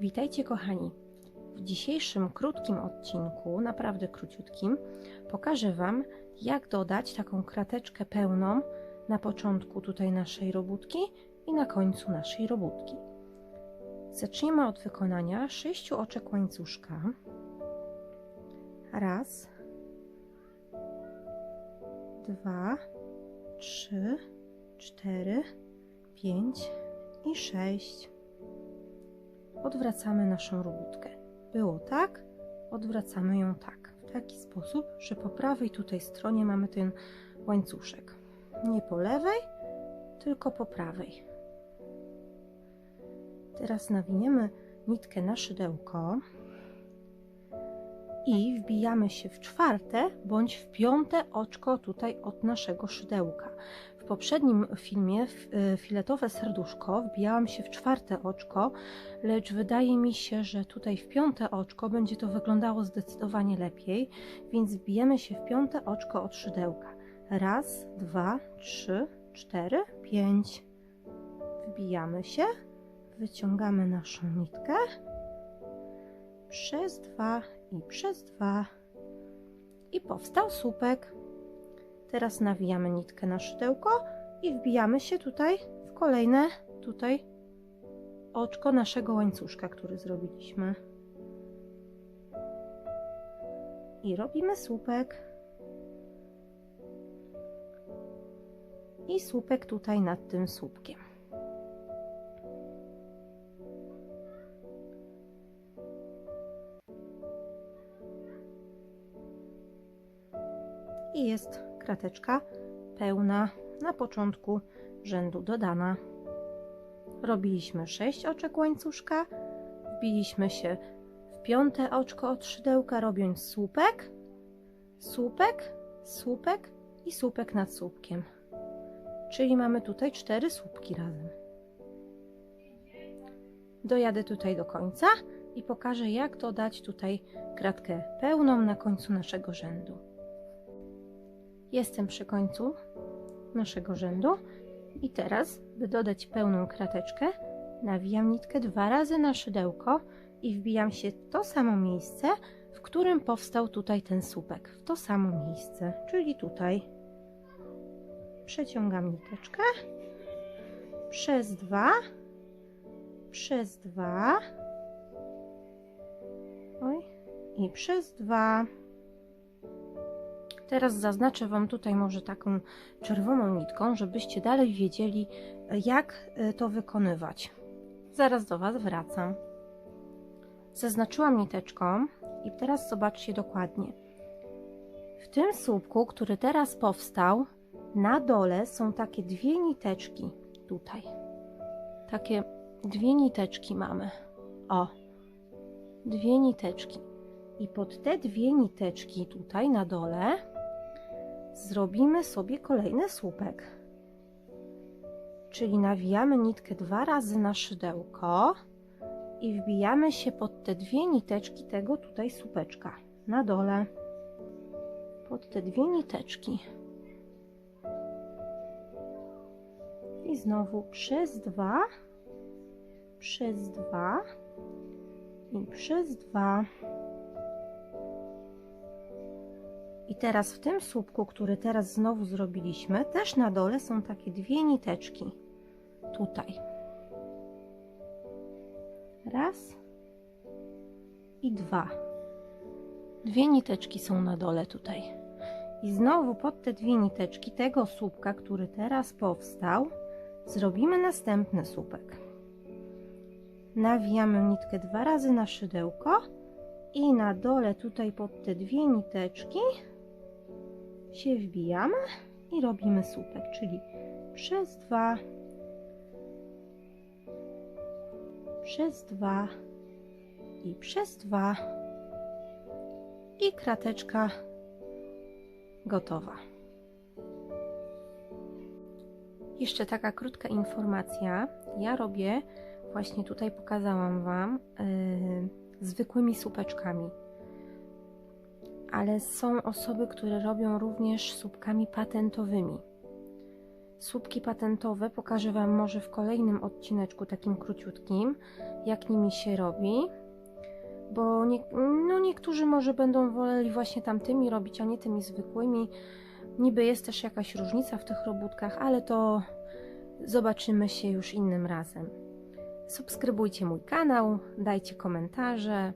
Witajcie kochani. W dzisiejszym krótkim odcinku, naprawdę króciutkim, pokażę Wam, jak dodać taką krateczkę pełną na początku tutaj naszej robótki i na końcu naszej robótki. Zacznijmy od wykonania sześciu oczek łańcuszka. Raz, dwa, trzy, cztery, pięć i sześć odwracamy naszą robótkę. Było tak, odwracamy ją tak. W taki sposób, że po prawej tutaj stronie mamy ten łańcuszek. Nie po lewej, tylko po prawej. Teraz nawiniemy nitkę na szydełko i wbijamy się w czwarte bądź w piąte oczko tutaj od naszego szydełka. Poprzednim filmie y, filetowe serduszko wbijałam się w czwarte oczko, lecz wydaje mi się, że tutaj w piąte oczko będzie to wyglądało zdecydowanie lepiej, więc wbijemy się w piąte oczko od szydełka. Raz, dwa, trzy, cztery, pięć. Wbijamy się, wyciągamy naszą nitkę przez dwa i przez dwa i powstał słupek. Teraz nawijamy nitkę na szydełko i wbijamy się tutaj w kolejne tutaj oczko naszego łańcuszka, który zrobiliśmy. I robimy słupek. I słupek tutaj nad tym słupkiem. I jest krateczka pełna na początku rzędu dodana. Robiliśmy 6 oczek łańcuszka, wbiliśmy się w piąte oczko od szydełka, robiąc słupek, słupek, słupek i słupek nad słupkiem. Czyli mamy tutaj cztery słupki razem. Dojadę tutaj do końca i pokażę, jak dodać tutaj kratkę pełną na końcu naszego rzędu. Jestem przy końcu naszego rzędu i teraz, by dodać pełną krateczkę, nawijam nitkę dwa razy na szydełko i wbijam się w to samo miejsce, w którym powstał tutaj ten słupek, w to samo miejsce, czyli tutaj. Przeciągam niteczkę przez dwa, przez dwa, oj, i przez dwa. Teraz zaznaczę Wam tutaj może taką czerwoną nitką, żebyście dalej wiedzieli, jak e, to wykonywać. Zaraz do Was wracam. Zaznaczyłam niteczką i teraz zobaczcie dokładnie. W tym słupku, który teraz powstał, na dole są takie dwie niteczki tutaj. Takie dwie niteczki mamy. O, dwie niteczki. I pod te dwie niteczki tutaj na dole zrobimy sobie kolejny słupek. Czyli nawijamy nitkę dwa razy na szydełko i wbijamy się pod te dwie niteczki tego tutaj słupeczka na dole. Pod te dwie niteczki. I znowu przez dwa, przez dwa i przez dwa. I teraz w tym słupku, który teraz znowu zrobiliśmy, też na dole są takie dwie niteczki. Tutaj. Raz i dwa. Dwie niteczki są na dole tutaj. I znowu pod te dwie niteczki tego słupka, który teraz powstał, zrobimy następny słupek. Nawijamy nitkę dwa razy na szydełko i na dole tutaj pod te dwie niteczki się wbijamy i robimy słupek, czyli przez dwa, przez dwa i przez dwa i krateczka gotowa. Jeszcze taka krótka informacja. Ja robię, właśnie tutaj pokazałam Wam, yy, zwykłymi słupeczkami ale są osoby, które robią również słupkami patentowymi. słupki patentowe pokażę Wam może w kolejnym odcineczku, takim króciutkim, jak nimi się robi. Bo nie, no niektórzy może będą woleli właśnie tamtymi robić, a nie tymi zwykłymi. Niby jest też jakaś różnica w tych robótkach, ale to zobaczymy się już innym razem. Subskrybujcie mój kanał, dajcie komentarze.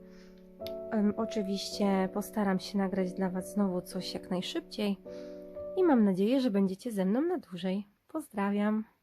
Oczywiście postaram się nagrać dla Was znowu coś jak najszybciej i mam nadzieję, że będziecie ze mną na dłużej. Pozdrawiam.